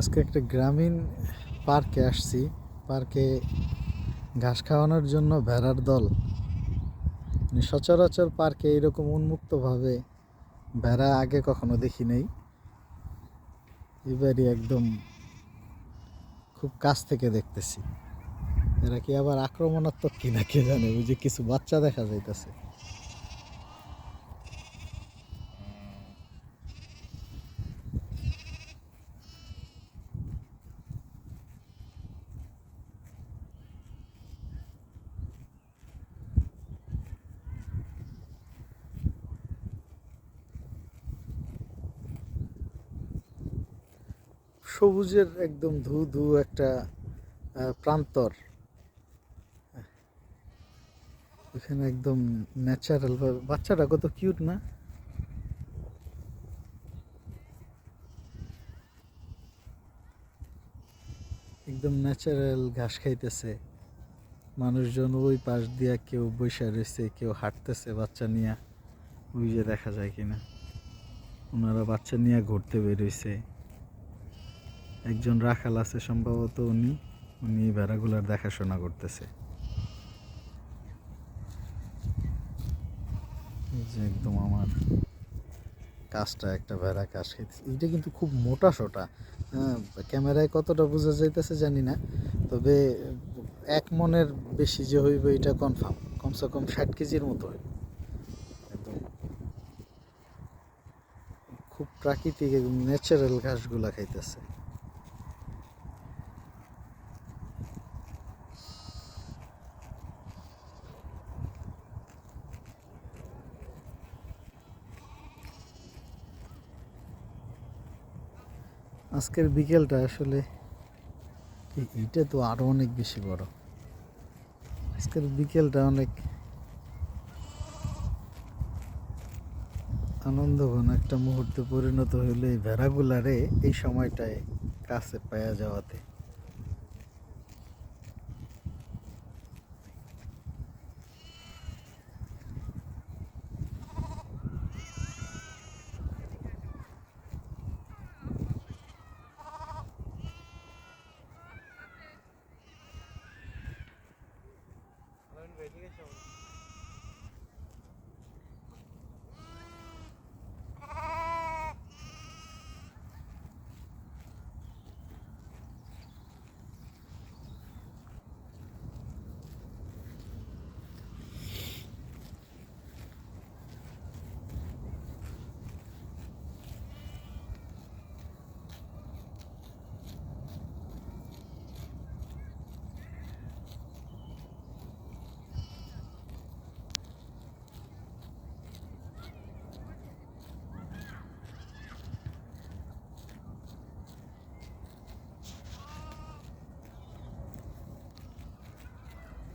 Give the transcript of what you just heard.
আজকে একটা গ্রামীণ পার্কে আসছি। পার্কে ঘাস খাওয়ানোর জন্য ভেড়ার দল। মানে সচরাচর পার্কে এরকম উন্মুক্তভাবে ভেড়া আগে কখনো দেখি নাই। এবারই একদম খুব কাছ থেকে দেখতেছি। এরা কি আবার আক্রমণাত্মক কিনা কে জানে? ওই যে কিছু বাচ্চা দেখা যাইতেছে। সবুজের একদম ধু ধু একটা প্রান্তর। এখানে একদম ন্যাচারাল বাচ্চাটা কত কিউট না? একদম ন্যাচারাল ঘাস খাইতেছে। মানুষজন ওই পাশ দিয়া কেউ বৈশা রয়েছে কেউ হাঁটতেছে বাচ্চা নিয়ে। ওই যে দেখা যায় কিনা। ওনারা বাচ্চা নিয়ে ঘুরতে বেরোইছে একজন রাখাল আছে, সম্ভবত উনি। উনি ভেড়াগুলার দেখাশোনা করতেছে। যে একদম আমার কাজটা, একটা ভেড়া কাজ খাইতেছে। এইটা কিন্তু খুব মোটা সোটা। হ্যাঁ ক্যামেরায় কতটা বোঝা যাইতেছে জানি না। তবে এক মনের বেশি যে হইবে এটা কনফার্ম কমসে কম ষাট কেজির মতো হইবে। খুব প্রাকৃতিক এবং ন্যাচারাল ঘাসগুলা খাইতেছে। আজকের বিকেলটা আসলে এই- এইটা তো আরও অনেক বেশি বড়। আজকের বিকেলটা অনেক আনন্দঘন একটা মুহূর্তে পরিণত হইলে এই ভেড়াগুলারে এই সময়টায় কাছে পাওয়া যাওয়াতে। ที่จะ